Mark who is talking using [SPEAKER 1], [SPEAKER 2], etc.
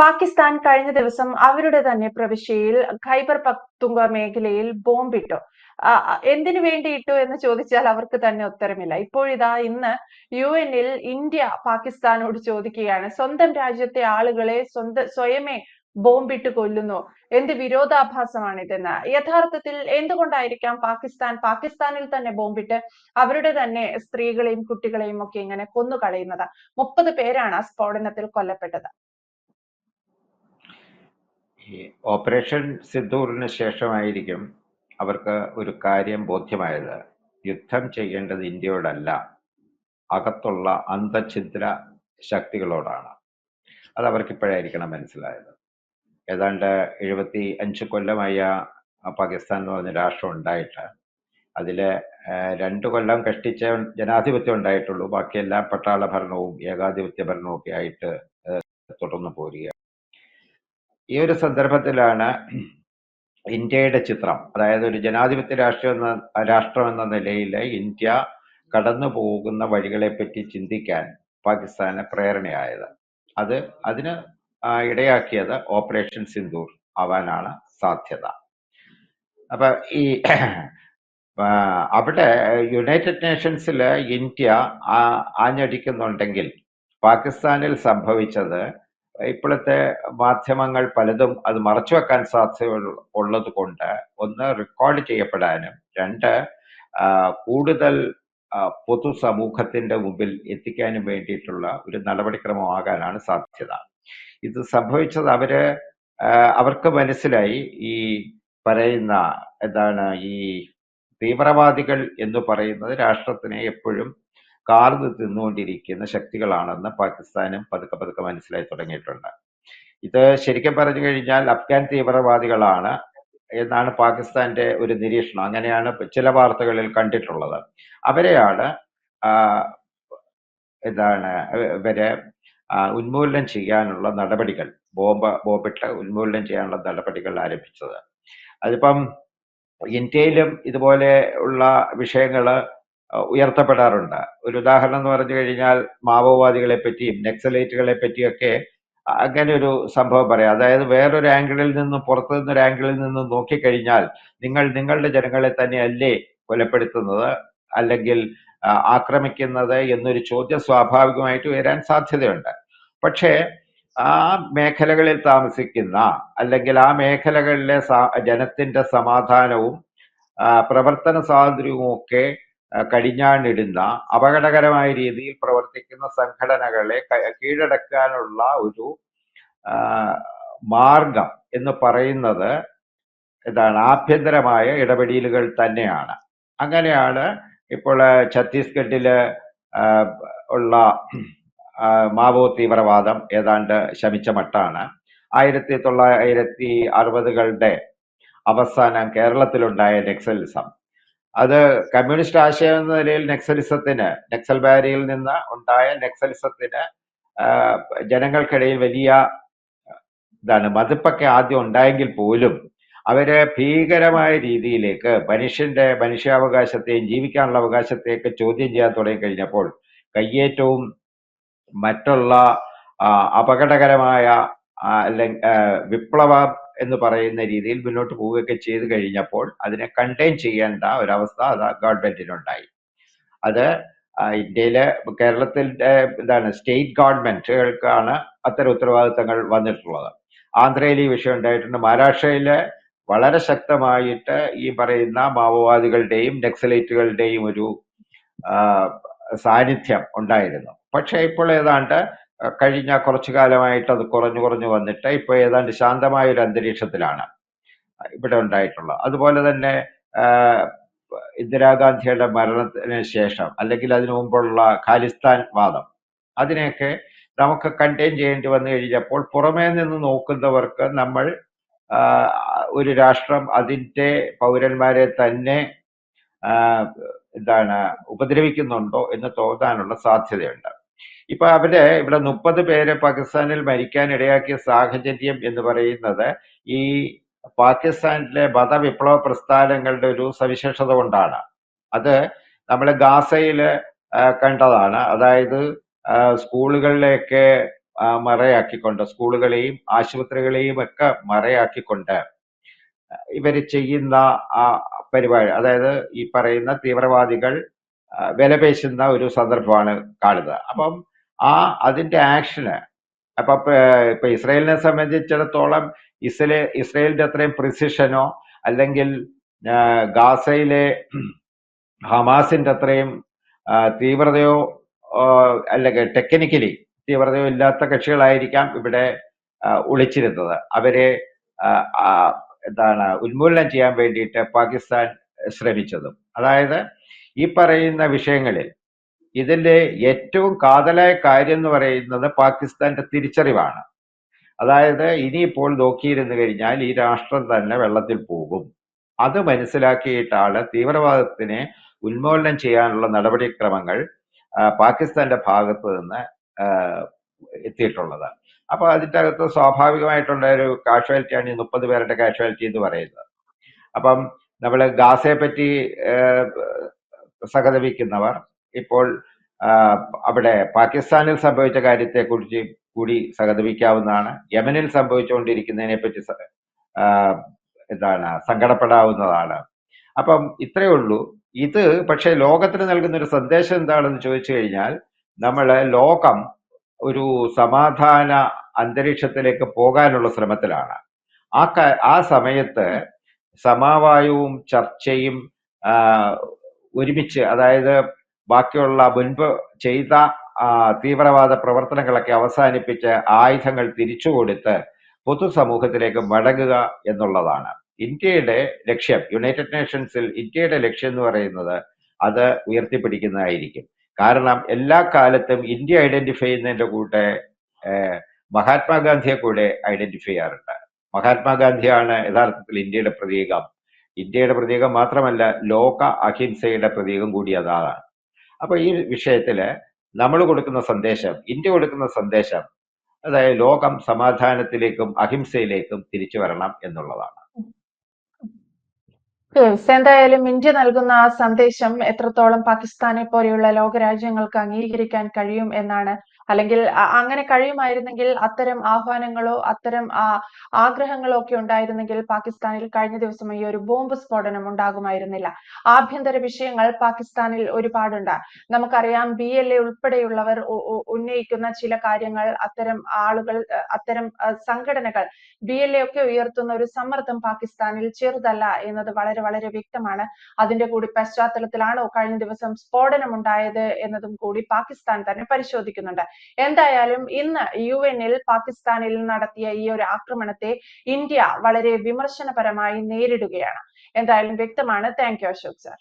[SPEAKER 1] പാകിസ്ഥാൻ കഴിഞ്ഞ ദിവസം അവരുടെ തന്നെ പ്രവിശ്യയിൽ ഖൈബർ പക്തുങ്ക മേഖലയിൽ ബോംബിട്ടു. എന്തിനു വേണ്ടി ഇട്ടു എന്ന് ചോദിച്ചാൽ അവർക്ക് തന്നെ ഉത്തരമില്ല. ഇപ്പോഴിതാ ഇന്ന് യു എന്നിൽ ഇന്ത്യ പാകിസ്ഥാനോട് ചോദിക്കുകയാണ് സ്വന്തം രാജ്യത്തെ ആളുകളെ സ്വന്തം സ്വയമേ ബോംബിട്ട് കൊല്ലുന്നു. എന്ത് വിരോധാഭാസമാണിതെന്ന്? യഥാർത്ഥത്തിൽ എന്തുകൊണ്ടായിരിക്കാം പാകിസ്ഥാൻ പാകിസ്ഥാനിൽ തന്നെ ബോംബിട്ട് അവരുടെ തന്നെ സ്ത്രീകളെയും കുട്ടികളെയും ഒക്കെ ഇങ്ങനെ കൊന്നു കളയുന്നത് മുപ്പത് പേരാണ് ആ സ്ഫോടനത്തിൽ കൊല്ലപ്പെട്ടത്.
[SPEAKER 2] ഈ ഓപ്പറേഷൻ സിദ്ധൂറിന് ശേഷമായിരിക്കും അവർക്ക് ഒരു കാര്യം ബോധ്യമായത്. യുദ്ധം ചെയ്യേണ്ടത് ഇന്ത്യയോടല്ല അകത്തുള്ള അന്തഛിദ്ര ശക്തികളോടാണ്. അത് അവർക്ക് ഇപ്പോഴായിരിക്കണം മനസ്സിലായത്. ഏതാണ്ട് എഴുപത്തി അഞ്ച് കൊല്ലമായ പാകിസ്ഥാൻ എന്ന് പറഞ്ഞ രാഷ്ട്രം ഉണ്ടായിട്ട് അതിൽ രണ്ട് കൊല്ലം കഷ്ടിച്ച ജനാധിപത്യം ഉണ്ടായിട്ടുള്ളൂ. ബാക്കിയെല്ലാം പട്ടാള ഭരണവും ഏകാധിപത്യ ഭരണവും ഒക്കെ ആയിട്ട് തുടർന്ന് പോരുക ഈ ഒരു സന്ദർഭത്തിലാണ് ഇന്ത്യയുടെ ചിത്രം. അതായത് ഒരു ജനാധിപത്യ രാഷ്ട്രം എന്ന രാഷ്ട്രം എന്ന നിലയിൽ ഇന്ത്യ കടന്നു പോകുന്ന വഴികളെപ്പറ്റി ചിന്തിക്കാൻ പാകിസ്ഥാന് പ്രേരണയായത്. അത് അതിന് ഇടയാക്കിയത് ഓപ്പറേഷൻ സിന്ദൂർ ആവാനാണ് സാധ്യത. അപ്പൊ ഈ അവിടെ യുണൈറ്റഡ് നേഷൻസിൽ ഇന്ത്യ ആഞ്ഞടിക്കുന്നുണ്ടെങ്കിൽ പാകിസ്ഥാനിൽ സംഭവിച്ചത് ഇപ്പോഴത്തെ മാധ്യമങ്ങൾ പലതും അത് മറച്ചു വെക്കാൻ സാധ്യത ഉള്ളത് കൊണ്ട് ഒന്ന് റെക്കോർഡ് ചെയ്യപ്പെടാനും രണ്ട് കൂടുതൽ പൊതുസമൂഹത്തിന്റെ മുമ്പിൽ എത്തിക്കാനും വേണ്ടിയിട്ടുള്ള ഒരു നടപടിക്രമമാകാനാണ് സാധ്യത. ഇത് സംഭവിച്ചത് അവർ അവർക്ക് മനസ്സിലായി ഈ പറയുന്ന എന്താണ് ഈ തീവ്രവാദികൾ എന്ന് പറയുന്നത് രാഷ്ട്രത്തിനെ എപ്പോഴും കാർന്ന് തിന്നുകൊണ്ടിരിക്കുന്ന ശക്തികളാണെന്ന് പാകിസ്ഥാനും പതുക്കെ പതുക്കെ മനസ്സിലായി തുടങ്ങിയിട്ടുണ്ട്. ഇത് ശരിക്കും പറഞ്ഞു കഴിഞ്ഞാൽ അഫ്ഗാൻ തീവ്രവാദികളാണ് എന്നാണ് പാകിസ്ഥാന്റെ ഒരു നിരീക്ഷണം. അങ്ങനെയാണ് ചില വാർത്തകളിൽ കണ്ടിട്ടുള്ളത്. അവരെയാണ് എന്താണ് ഇവരെ ഉന്മൂലനം ചെയ്യാനുള്ള നടപടികൾ ബോംബ് ബോംബിട്ട് ഉന്മൂലനം ചെയ്യാനുള്ള നടപടികൾ ആരംഭിച്ചത്. അതിപ്പം ഇന്ത്യയിലും ഇതുപോലെ ഉള്ള വിഷയങ്ങൾ ഉയർത്തപ്പെടാറുണ്ട്. ഒരു ഉദാഹരണം എന്ന് പറഞ്ഞു കഴിഞ്ഞാൽ മാവോവാദികളെ പറ്റിയും നക്സലൈറ്റുകളെ പറ്റിയൊക്കെ അങ്ങനെ ഒരു സംഭവം പറയാം. അതായത് വേറൊരു ആംഗിളിൽ നിന്നും പുറത്തു നിന്നൊരു ആംഗിളിൽ നിന്നും നോക്കിക്കഴിഞ്ഞാൽ നിങ്ങൾ നിങ്ങളുടെ ജനങ്ങളെ തന്നെയല്ലേ കൊലപ്പെടുത്തുന്നത് അല്ലെങ്കിൽ ആക്രമിക്കുന്നത് എന്നൊരു ചോദ്യം സ്വാഭാവികമായിട്ട് വരാൻ സാധ്യതയുണ്ട്. പക്ഷേ ആ മേഖലകളിൽ താമസിക്കുന്ന അല്ലെങ്കിൽ ആ മേഖലകളിലെ ജനത്തിന്റെ സമാധാനവും പ്രവർത്തന സ്വാതന്ത്ര്യവും ഒക്കെ കടിഞ്ഞാണിടുന്ന അപകടകരമായ രീതിയിൽ പ്രവർത്തിക്കുന്ന സംഘടനകളെ കീഴടക്കാനുള്ള ഒരു മാർഗം എന്ന് പറയുന്നത് എന്താണ് ആഭ്യന്തരമായ ഇടപെടലുകൾ തന്നെയാണ്. അങ്ങനെയാണ് ഇപ്പോൾ ഛത്തീസ്ഗഡിൽ ഉള്ള മാവോ തീവ്രവാദം ഏതാണ്ട് ശമിച്ച മട്ടാണ്. ആയിരത്തി തൊള്ളായിരത്തി അറുപതുകളുടെ അവസാനം കേരളത്തിലുണ്ടായ നക്സലിസം. അത് കമ്മ്യൂണിസ്റ്റ് ആശയം എന്ന നിലയിൽ നക്സലിസത്തിന് നക്സൽ ബാരിയിൽ നിന്ന് ഉണ്ടായ നക്സലിസത്തിന് ജനങ്ങൾക്കിടയിൽ വലിയ ഇതാണ് മതിപ്പൊക്കെ ആദ്യം ഉണ്ടായെങ്കിൽ പോലും അവരെ ഭീകരമായ രീതിയിലേക്ക് മനുഷ്യന്റെ മനുഷ്യാവകാശത്തെയും ജീവിക്കാനുള്ള അവകാശത്തെയൊക്കെ ചോദ്യം ചെയ്യാൻ തുടങ്ങി കഴിഞ്ഞപ്പോൾ കയ്യേറ്റവും മറ്റുള്ള അപകടകരമായ അല്ലെങ്കിൽ വിപ്ലവം എന്ന് പറയുന്ന രീതിയിൽ മുന്നോട്ട് പോവുകയൊക്കെ ചെയ്തു കഴിഞ്ഞപ്പോൾ അതിനെ കണ്ടെയ്ൻ ചെയ്യേണ്ട ഒരവസ്ഥ അത് ഗവൺമെന്റിനുണ്ടായി. അത് ഇന്ത്യയിലെ കേരളത്തിന്റെ എന്താണ് സ്റ്റേറ്റ് ഗവൺമെന്റുകൾക്കാണ് അത്തരം ഉത്തരവാദിത്തങ്ങൾ വന്നിട്ടുള്ളത്. ആന്ധ്രയിൽ ഈ വിഷയം ഉണ്ടായിട്ടുണ്ട്. മഹാരാഷ്ട്രയിലെ വളരെ ശക്തമായിട്ട് ഈ പറയുന്ന മാവോവാദികളുടെയും നക്സലൈറ്റുകളുടെയും ഒരു സാന്നിധ്യം ഉണ്ടായിരുന്നു. പക്ഷേ ഇപ്പോൾ ഏതാണ്ട് കഴിഞ്ഞ കുറച്ചു കാലമായിട്ട് അത് കുറഞ്ഞു കുറഞ്ഞു വന്നിട്ട് ഇപ്പൊ ഏതാണ്ട് ശാന്തമായ ഒരു അന്തരീക്ഷത്തിലാണ് ഇവിടെ ഉണ്ടായിട്ടുള്ളത്. അതുപോലെ തന്നെ ഇന്ദിരാഗാന്ധിയുടെ മരണത്തിന് ശേഷം അല്ലെങ്കിൽ അതിനു മുമ്പുള്ള ഖാലിസ്ഥാൻ വാദം അതിനെയൊക്കെ നമുക്ക് കണ്ടെയ്ൻ ചെയ്യേണ്ടി വന്നു കഴിഞ്ഞപ്പോൾ പുറമേ നിന്ന് നോക്കുന്നവർക്ക് നമ്മൾ ഒരു രാഷ്ട്രം അതിന്റെ പൗരന്മാരെ തന്നെ എന്താണ് ഉപദ്രവിക്കുന്നുണ്ടോ എന്ന് തോന്നാനുള്ള സാധ്യതയുണ്ട്. ഇപ്പൊ അവർ ഇവിടെ മുപ്പത് പേരെ പാകിസ്ഥാനിൽ മരിക്കാൻ ഇടയാക്കിയ സാഹചര്യം എന്ന് പറയുന്നത് ഈ പാകിസ്ഥാനിലെ മതവിപ്ലവ പ്രസ്ഥാനങ്ങളുടെ ഒരു സവിശേഷത കൊണ്ടാണ്. അത് നമ്മൾ ഗാസയിൽ കണ്ടതാണ്. അതായത് സ്കൂളുകളിലെയൊക്കെ മറയാക്കിക്കൊണ്ട് സ്കൂളുകളെയും ആശുപത്രികളെയും ഒക്കെ മറയാക്കിക്കൊണ്ട് ഇവർ ചെയ്യുന്ന ആ പരിപാടി അതായത് ഈ പറയുന്ന തീവ്രവാദികൾ വിലപേശുന്ന ഒരു സന്ദർഭമാണ് കാണുന്നത്. അപ്പം ആ അതിന്റെ ആക്ഷന് അപ്പൊ ഇപ്പൊ ഇസ്രയേലിനെ സംബന്ധിച്ചിടത്തോളം ഇസ്രേ ഇസ്രയേലിന്റെ അത്രയും പ്രിസിഷനോ അല്ലെങ്കിൽ ഗാസയിലെ ഹമാസിന്റെ അത്രയും തീവ്രതയോ അല്ലെങ്കിൽ ടെക്നിക്കലി തീവ്രതയോ ഇല്ലാത്ത കക്ഷികളായിരിക്കാം ഇവിടെ ഒളിച്ചിരുന്നത്. അവരെ എന്താണ് ഉന്മൂലനം ചെയ്യാൻ വേണ്ടിയിട്ട് പാകിസ്ഥാൻ ശ്രമിച്ചതും. അതായത് ഈ പറയുന്ന വിഷയങ്ങളിൽ ഇതിന്റെ ഏറ്റവും കാതലായ കാര്യം എന്ന് പറയുന്നത് പാകിസ്ഥാന്റെ തിരിച്ചറിവാണ്. അതായത് ഇനിയിപ്പോൾ നോക്കിയിരുന്നു കഴിഞ്ഞാൽ ഈ രാഷ്ട്രം തന്നെ വെള്ളത്തിൽ പോകും. അത് മനസ്സിലാക്കിയിട്ടാണ് തീവ്രവാദത്തിനെ ഉന്മൂലനം ചെയ്യാനുള്ള നടപടിക്രമങ്ങൾ പാകിസ്ഥാന്റെ ഭാഗത്ത് നിന്ന് എത്തിയിട്ടുള്ളത്. അപ്പൊ അതിന്റെ അകത്ത് സ്വാഭാവികമായിട്ടുള്ള ഒരു കാഷ്വാലിറ്റിയാണ് ഈ മുപ്പത് പേരുടെ കാഷ്വാലിറ്റി എന്ന് പറയുന്നത്. അപ്പം നമ്മൾ ഗാസയെ പറ്റി സഹതപിക്കുന്നവർ. ഇപ്പോൾ അവിടെ പാകിസ്ഥാനിൽ സംഭവിച്ച കാര്യത്തെക്കുറിച്ച് കൂടി സഹതപിക്കാവുന്നതാണ്. യമനിൽ സംഭവിച്ചുകൊണ്ടിരിക്കുന്നതിനെ പറ്റി എന്താണ് സങ്കടപ്പെടാവുന്നതാണ്. അപ്പം ഇത്രയേ ഉള്ളൂ. ഇത് പക്ഷേ ലോകത്തിന് നൽകുന്ന ഒരു സന്ദേശം എന്താണെന്ന് ചോദിച്ചു കഴിഞ്ഞാൽ നമ്മൾ ലോകം ഒരു സമാധാന അന്തരീക്ഷത്തിലേക്ക് പോകാനുള്ള ശ്രമത്തിലാണ്. ആ ആ സമയത്ത് സമാവായവും ചർച്ചയും ഒരുമിച്ച് അതായത് ബാക്കിയുള്ള മുൻപ് ചെയ്ത തീവ്രവാദ പ്രവർത്തനങ്ങളൊക്കെ അവസാനിപ്പിച്ച് ആയുധങ്ങൾ തിരിച്ചു കൊടുത്ത് പൊതുസമൂഹത്തിലേക്ക് മടങ്ങുക എന്നുള്ളതാണ്. ഇന്ത്യയുടെ ലക്ഷ്യം യുണൈറ്റഡ് നേഷൻസിൽ ഇന്ത്യയുടെ ലക്ഷ്യം എന്ന് പറയുന്നത് അത് ഉയർത്തിപ്പിടിക്കുന്നതായിരിക്കും. കാരണം എല്ലാ കാലത്തും ഇന്ത്യ ഐഡന്റിഫൈ ചെയ്യുന്നതിന്റെ കൂടെ മഹാത്മാഗാന്ധിയെ കൂടെ ഐഡന്റിഫൈ ചെയ്യാറുണ്ട്. മഹാത്മാഗാന്ധിയാണ് യഥാർത്ഥത്തിൽ ഇന്ത്യയുടെ പ്രതീകം. ഇന്ത്യയുടെ പ്രതീകം മാത്രമല്ല ലോക അഹിംസയുടെ പ്രതീകം കൂടി അതാണ്. അപ്പൊ ഈ വിഷയത്തിൽ നമ്മൾ കൊടുക്കുന്ന സന്ദേശം ഇന്ത്യ കൊടുക്കുന്ന സന്ദേശം അതായത് ലോകം സമാധാനത്തിലേക്കും അഹിംസയിലേക്കും തിരിച്ചു വരണം എന്നുള്ളതാണ്.
[SPEAKER 1] എന്തായാലും ഇന്ത്യ നൽകുന്ന ആ സന്ദേശം എത്രത്തോളം പാകിസ്ഥാനെ പോലെയുള്ള ലോകരാജ്യങ്ങൾക്ക് അംഗീകരിക്കാൻ കഴിയും എന്നാണ്. അല്ലെങ്കിൽ അങ്ങനെ കഴിയുമായിരുന്നെങ്കിൽ അത്തരം ആഹ്വാനങ്ങളോ അത്തരം ആഗ്രഹങ്ങളോ ഒക്കെ ഉണ്ടായിരുന്നെങ്കിൽ പാകിസ്ഥാനിൽ കഴിഞ്ഞ ദിവസം ഈ ഒരു ബോംബ് സ്ഫോടനം ഉണ്ടാകുമായിരുന്നില്ല. ആഭ്യന്തര വിഷയങ്ങൾ പാകിസ്ഥാനിൽ ഒരുപാടുണ്ട്. നമുക്കറിയാം ബി എൽ എ ഉൾപ്പെടെയുള്ളവർ ഉന്നയിക്കുന്ന ചില കാര്യങ്ങൾ അത്തരം ആളുകൾ അത്തരം സംഘടനകൾ ബി എൽ എ ഒക്കെ ഉയർത്തുന്ന ഒരു സമ്മർദ്ദം പാകിസ്ഥാനിൽ ചെറുതല്ല എന്നത് വളരെ വളരെ വ്യക്തമാണ്. അതിന്റെ കൂടി പശ്ചാത്തലത്തിലാണോ കഴിഞ്ഞ ദിവസം സ്ഫോടനം ഉണ്ടായത് എന്നതും കൂടി പാകിസ്ഥാൻ തന്നെ പരിശോധിക്കുന്നുണ്ട്. എന്തായാലും ഇന്ന് യു എന്നിൽ പാകിസ്ഥാനിൽ നടത്തിയ ഈ ഒരു ആക്രമണത്തെ ഇന്ത്യ വളരെ വിമർശനപരമായി നേരിടുകയാണ്. എന്തായാലും വ്യക്തമാണ്. Thank you Ashok sir.